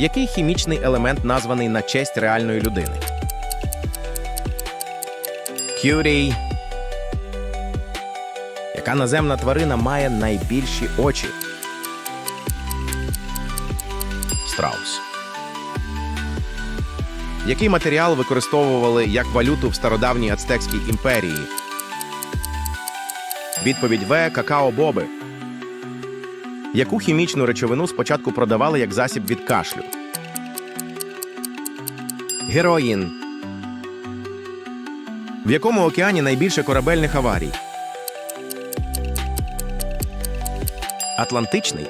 Який хімічний елемент названий на честь реальної людини? Кюрій. Яка наземна тварина має найбільші очі? Страус. Який матеріал використовували як валюту в стародавній ацтекській імперії? Відповідь В. Какао-боби. Яку хімічну речовину спочатку продавали як засіб від кашлю? Героїн. В якому океані найбільше корабельних аварій? Атлантичний.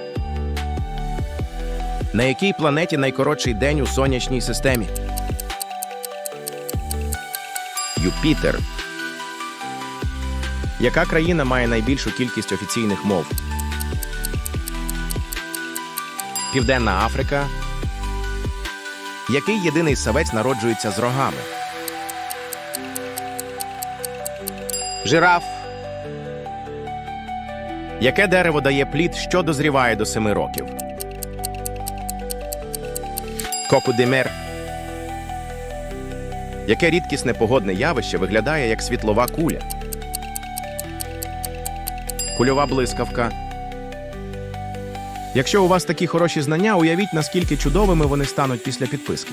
На якій планеті найкоротший день у сонячній системі? Юпітер. Яка країна має найбільшу кількість офіційних мов? Південна Африка. Який єдиний савець народжується з рогами? Жираф. Яке дерево дає плід, що дозріває до семи років? Кокудимер. Яке рідкісне погодне явище виглядає як світлова куля? Кульова блискавка. Якщо у вас такі хороші знання, уявіть, наскільки чудовими вони стануть після підписки.